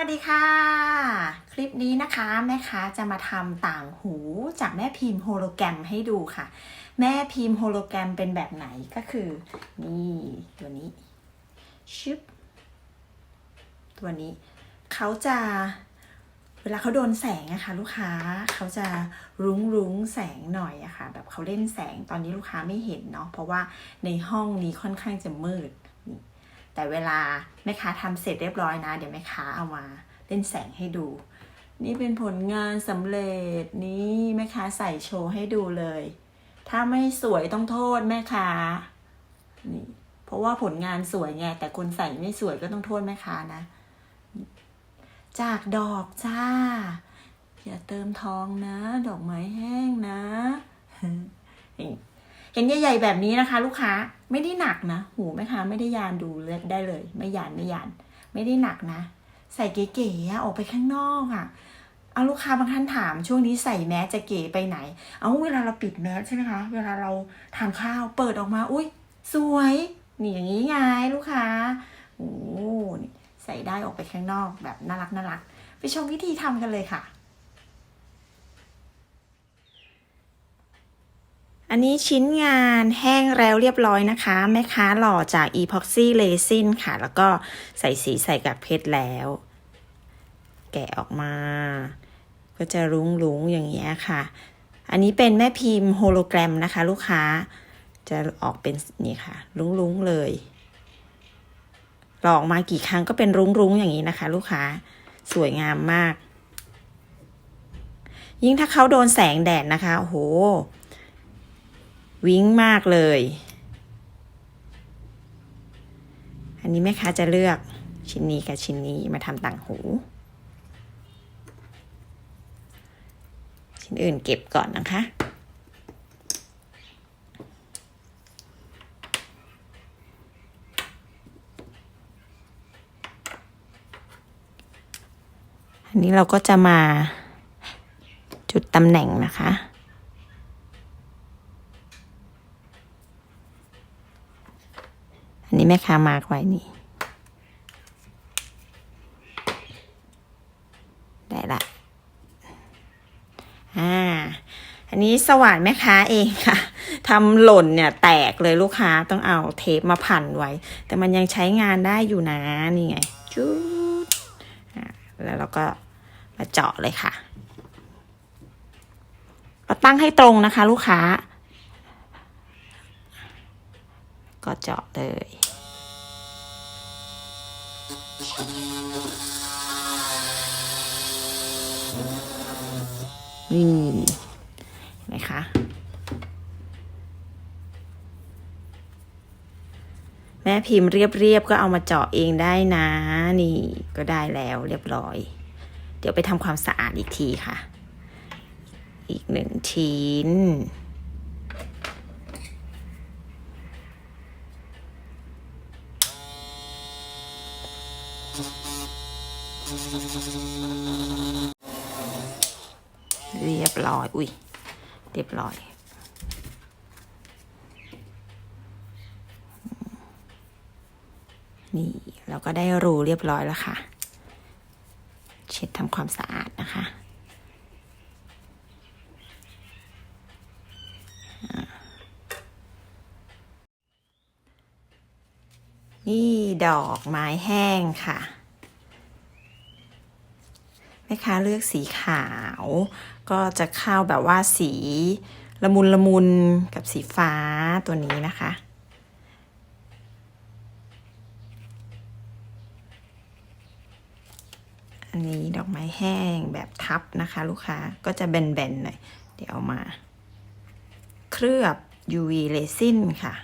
วัสดีค่ะ คลิปนี้นะคะแม่ค้าจะมาทำต่างหูจากแม่พิมพ์โฮโลแกรมให้ดูค่ะ แม่พิมพ์โฮโลแกรมเป็นแบบไหนก็คือ นี่ตัวนี้ชึบตัวนี้เขาจะเวลาเขาโดนแสงอะคะ ลูกค้าเขาจะรุ้งรุ้งแสงหน่อยอะค่ะ แบบเขาเล่นแสงตอนนี้ลูกค้าไม่เห็นเนาะเพราะว่าในห้องนี้ค่อนข้างจะมืด แต่เวลาแม่ค้าทำเสร็จเรียบร้อยนะ เดี๋ยวแม่ค้าเอามาเล่นแสงให้ดู นี่เป็นผลงานสำเร็จนี่แม่ค้าใส่โชว์ให้ดูเลย ถ้าไม่สวยต้องโทษแม่ค้านี่เพราะว่าผลงานสวยไงแต่คนใส่ไม่สวยก็ต้องโทษแม่ค้านะ จากดอกจ้า อย่าเติมทองนะ ดอกไม้แห้งนะ เห็นใหญ่ๆแบบนี้นะคะ ลูกค้าไม่ได้หนักนะ หูแม่ค้าไม่ได้ยานดูเลือดได้เลย ไม่ยานไม่ยาน ไม่ได้หนักนะ ใส่เก๋ๆออกไปข้างนอกอะเอาลูกค้าบางท่านถามช่วงนี้ใส่แมสจะเก๋ไปไหน เอาเวลาเราปิดแมสใช่ไหมคะ เวลาเราทานข้าวเปิดออกมา อุ้ยสวยนี่อย่างนี้ไงลูกค้าโอ้ใส่ได้ออกไปข้างนอกแบบน่ารักน่ารัก ไปชมวิธีทำกันเลยค่ะ อันนี้ชิ้นงานแห้งแล้วเรียบร้อยนะคะ แม่ค้าหล่อจาก epoxy resin ค่ะ แล้วก็ใส่สีใส่กับเพชรแล้ว แกะออกมา ก็จะรุ้งรุ้งๆอย่างเงี้ยค่ะ อันนี้เป็นแม่พิมพ์โฮโลแกรมนะคะ ลูกค้าจะออกเป็นนี่ค่ะ รุ้งรุ้งๆเลยหลอกมากี่ครั้งก็เป็นรุ้งรุ้งๆอย่างนี้นะคะ ลูกค้าสวยงามมาก ยิ่งถ้าเขาโดนแสงแดดนะคะโอ้โห วิ้งมากเลย อันนี้แม่ค้าจะเลือกชิ้นนี้กับชิ้นนี้มาทำต่างหู ชิ้นอื่นเก็บก่อนนะคะอันนี้เราก็จะมาจุดตำแหน่งนะคะ อันนี้ แม่ค้ามาร์กไว้นี่ ได้ละ อ่า อันนี้สว่านแม่ค้าเองค่ะทำหล่นเนี่ยแตกเลยลูกค้าต้องเอาเทปมาพันไว้ แต่มันยังใช้งานได้อยู่นะนี่ไงจุดอ่าแล้วเราก็มาเจาะเลยค่ะเราตั้งให้ตรงนะคะ ลูกค้า ก็เจาะเลย นี่เห็นไหมคะแม่พิมพ์เรียบๆก็เอามาเจาะเองได้นะ นี่ก็ได้แล้วเรียบร้อย เดี๋ยวไปทำความสะอาดอีกทีค่ะ อีกหนึ่งชิ้น เรียบร้อย อุ้ยเรียบร้อย นี่เราก็ได้รูเรียบร้อยแล้วค่ะ เช็ดทำความสะอาดนะคะนี่ดอกไม้แห้งค่ะ แม่ค้าเลือกสีขาว ก็จะเข้าแบบว่าสีละมุนละมุนกับสีฟ้าตัวนี้นะคะ อันนี้ดอกไม้แห้งแบบทับนะคะ ลูกค้าก็จะแบนๆหน่อย เดี๋ยวเอามา เคลือบ UV resin ค่ะ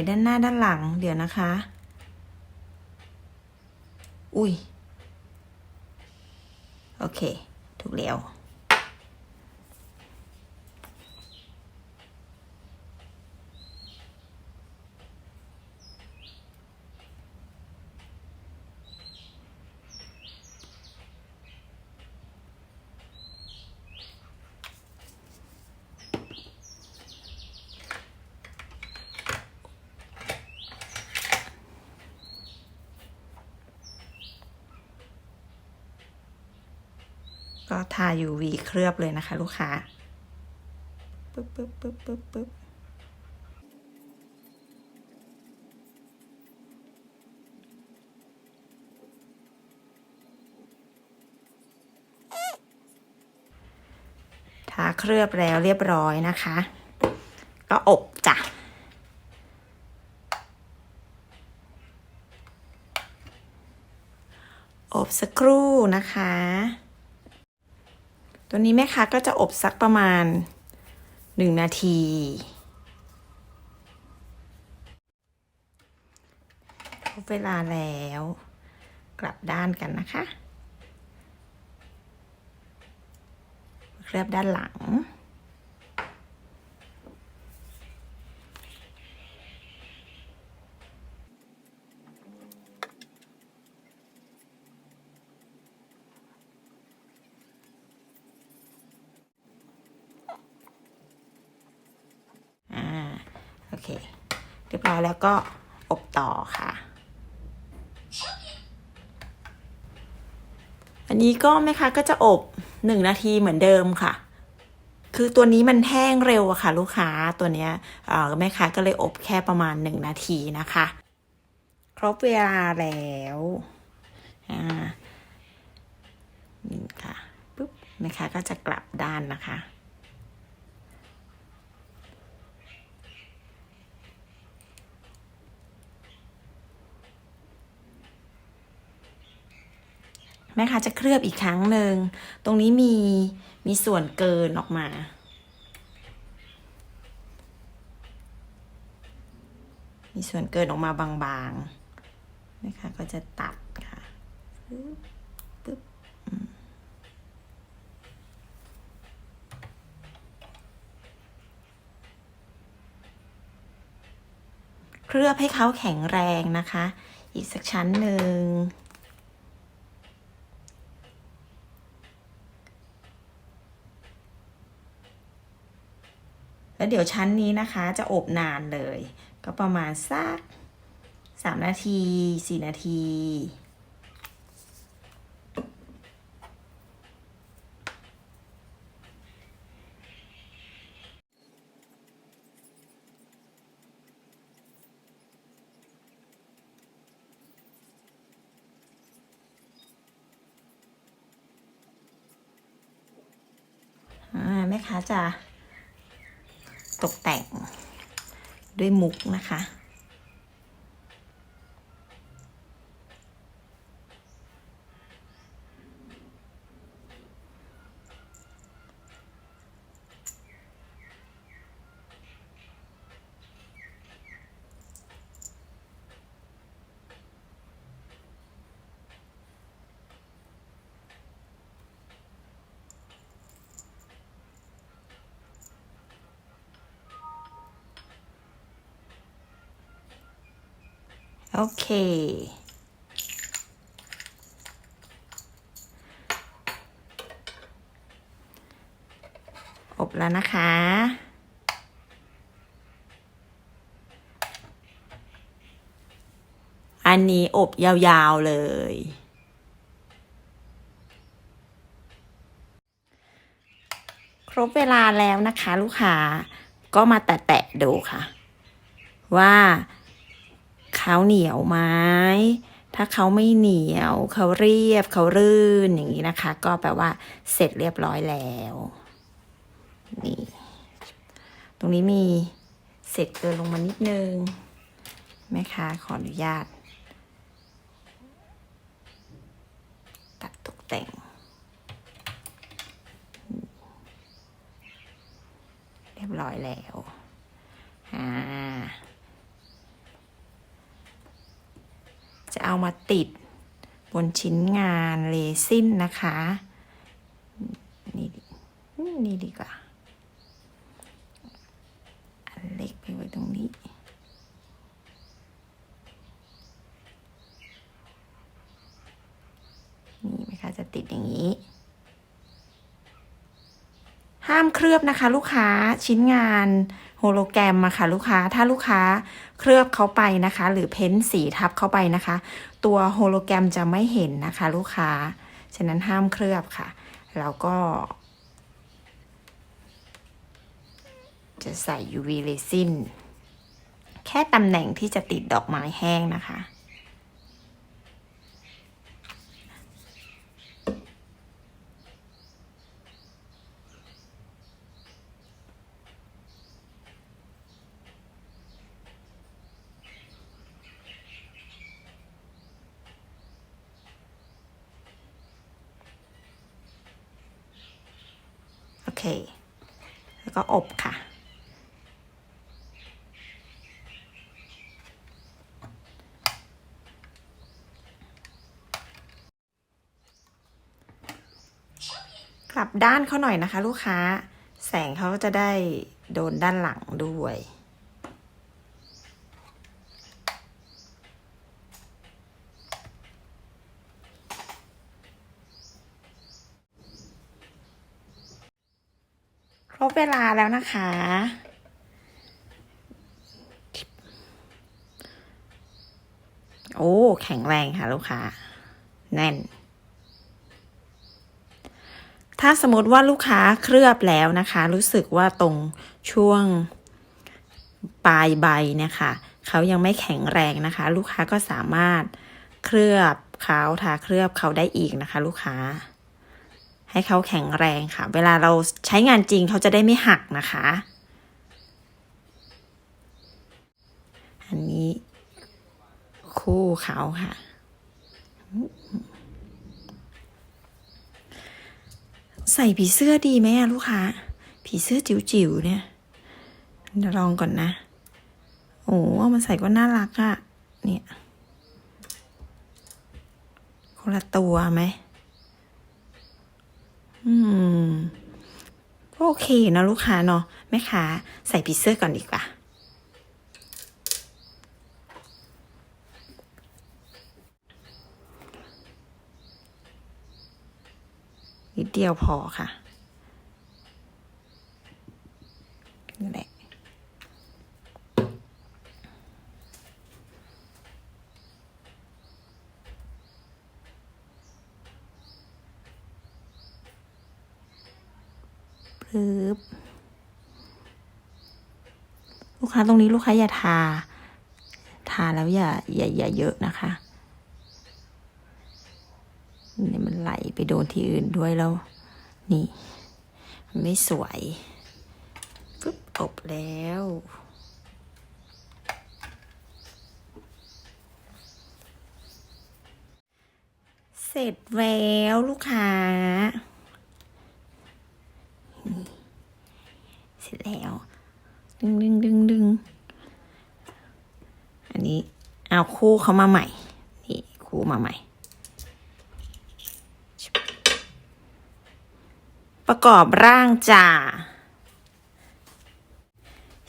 นด้านหน้าด้านหลัง เดี๋ยวนะคะ อุ้ย โอเค ถูกแล้ว ก็ทา UV เคลือบเลยนะคะ ลูกค้าปึ๊บปึ๊บปึ๊บปึ๊บปึ๊บทาเคลือบแล้วเรียบร้อยนะคะ ก็อบจ้ะอบสักครู่นะคะ ตัวนี้แม่ค้าก็จะอบสักประมาณหนึ่งนาที ครบเวลาแล้ว กลับด้านกันนะคะ เคลือบด้านหลัง อ่า โอเค เรียบร้อย แล้วก็อบต่อค่ะ อันนี้ก็แม่ค้าก็จะอบหนึ่งนาทีเหมือนเดิมค่ะ คือตัวนี้มันแห้งเร็วอะค่ะ ลูกค้าตัวเนี้ยแม่ค้าก็เลยอบแค่ประมาณหนึ่งนาทีนะคะ ครบเวลาแล้วอ่านี่ค่ะปุ๊บแม่ค้าก็จะกลับด้านนะคะ แม่ค้าจะเคลือบอีกครั้งหนึ่ง ตรงนี้มีมีส่วนเกินออกมามีส่วนเกินออกมาบางๆแม่ค้าก็จะตัดค่ะปึ๊บเคลือบให้เขาแข็งแรงนะคะ อีกสักชั้นหนึ่ง แล้วเดี๋ยวชั้นนี้นะคะจะอบนานเลย ก็ประมาณสักสามนาทีสี่นาทีอ่าแม่ค้าจะ ตกแต่งด้วยมุกนะคะ โอเค อบแล้วนะคะ อันนี้อบยาวๆเลย ครบเวลาแล้วนะคะ ลูกค้าก็มาแตะๆดูค่ะ ว่า เขาเหนียวไหมถ้าเขาไม่เหนียว เขาเรียบ เขารื่นอย่างนี้นะคะ ก็แปลว่า เสร็จเรียบร้อยแล้วนี่ตรงนี้มีเศษเกินลงมานิดนึงแม่ค้าขออนุญาต ตัดตกแต่ง เรียบร้อยแล้วอ่า จะ เอามาติดบนชิ้นงานเรซินนะคะ นี่นี่ดีกว่า อันเล็กไปไว้ตรงนี้ นี่ไหมคะจะติดอย่างนี้ ห้ามเคลือบนะคะ ลูกค้าชิ้นงาน โฮโลแกรมมาค่ะลูกค้าถ้าลูกค้าเคลือบเข้าไปนะคะ หรือเพ้นสีทับเข้าไปนะคะ ตัวโฮโลแกรมจะไม่เห็นนะคะ ลูกค้า ฉะนั้นห้ามเคลือบค่ะ แล้วก็ จะใส่ UV resin แค่ตำแหน่งที่จะติดดอกไม้แห้งนะคะ แล้วก็อบค่ะ กลับด้านเขาหน่อยนะคะ ลูกค้า แสงเขาจะได้โดนด้านหลังด้วย ครบเวลาแล้วนะคะ โอ้ แข็งแรงค่ะลูกค้า แน่น ถ้าสมมติว่าลูกค้าเคลือบแล้วนะคะ รู้สึกว่าตรงช่วงปลายใบเนี่ยค่ะ เขายังไม่แข็งแรงนะคะ ลูกค้าก็สามารถเคลือบเขาทาเคลือบเขาได้อีกนะคะ ลูกค้า ให้เขาแข็งแรงค่ะ เวลาเราใช้งานจริงเขาจะได้ไม่หักนะคะ อันนี้คู่เขาค่ะ ใส่ผีเสื้อดีไหมลูกค้าผีเสื้อจิ๋วๆเนี่ยเดี๋ยวลองก่อนนะ โอ้เอามาใส่ก็น่ารักอะเนี่ยคนละตัวไหม อืมก็โอเคนะลูกค้าเนาะแม่ค้าใส่ผีเสื้อก่อนดีกว่า นิดเดียวพอค่ะนี่แหลึบลูกค้าตรงนี้ลูกค้าอย่าทา ทาแล้วอย่าอย่าอย่าเยอะนะคะนี่มันไหลไปโดนที่อื่นด้วยแล้ว นี่มไม่สวยปึ๊บอบแล้วเสร็จแล้วลูกค้า นี่เสร็จแล้ว ดึงดึงดึงดึงอันนี้เอาคู่เขามาใหม่ นี่คู่มาใหม่ ประกอบร่างจ่า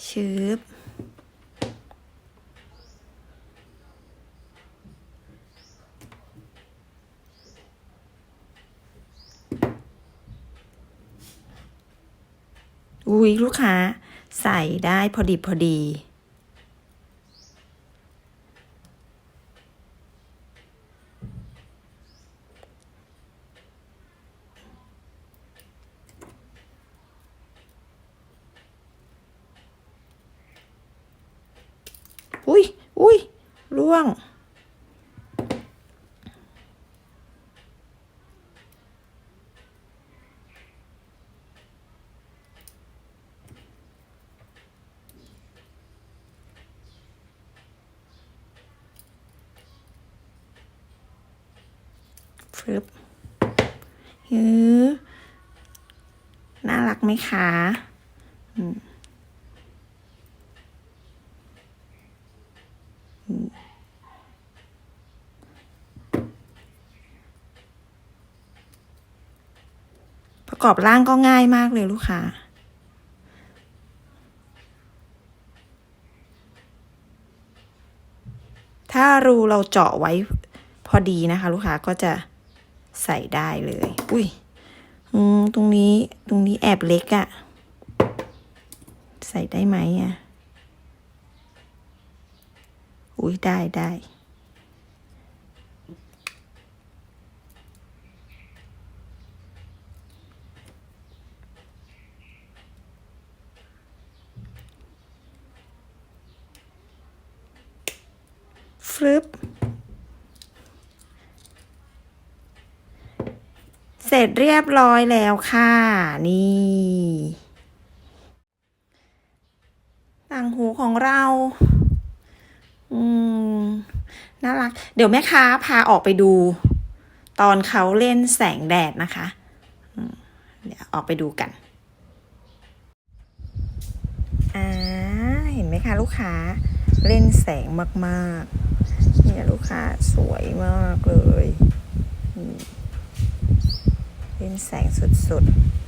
ชืบ ยลูกค้าใส่ได้พอดีพอดี อุ้ยอุ้ยร่วง ฟึบ ฮือน่ารักไหมคะอืประกอบร่างก็ง่ายมากเลยลูกค้าถ้ารูเราเจาะไว้พอดีนะคะ ลูกค้าก็จะ ใส่ได้เลย อุ้ยอืมตรงนี้ตรงนี้แอบเล็กอะใส่ได้ไหมอะอุ้ยได้ได้ ฟลึบ เส ร็จเรียบร้อยแล้วค่ะ นี่ต่างหูของเรา อืม น่ารัก เดี๋ยวแม่ค้าพาออกไปดู ตอนเขาเล่นแสงแดดนะคะเดี๋ยวออกไปดูกัน อ่า เห็นไหมคะลูกค้า เล่นแสงมาก ๆ เนี่ยลูกค้าสวยมากเลย อืม เป็นแสงสุดๆ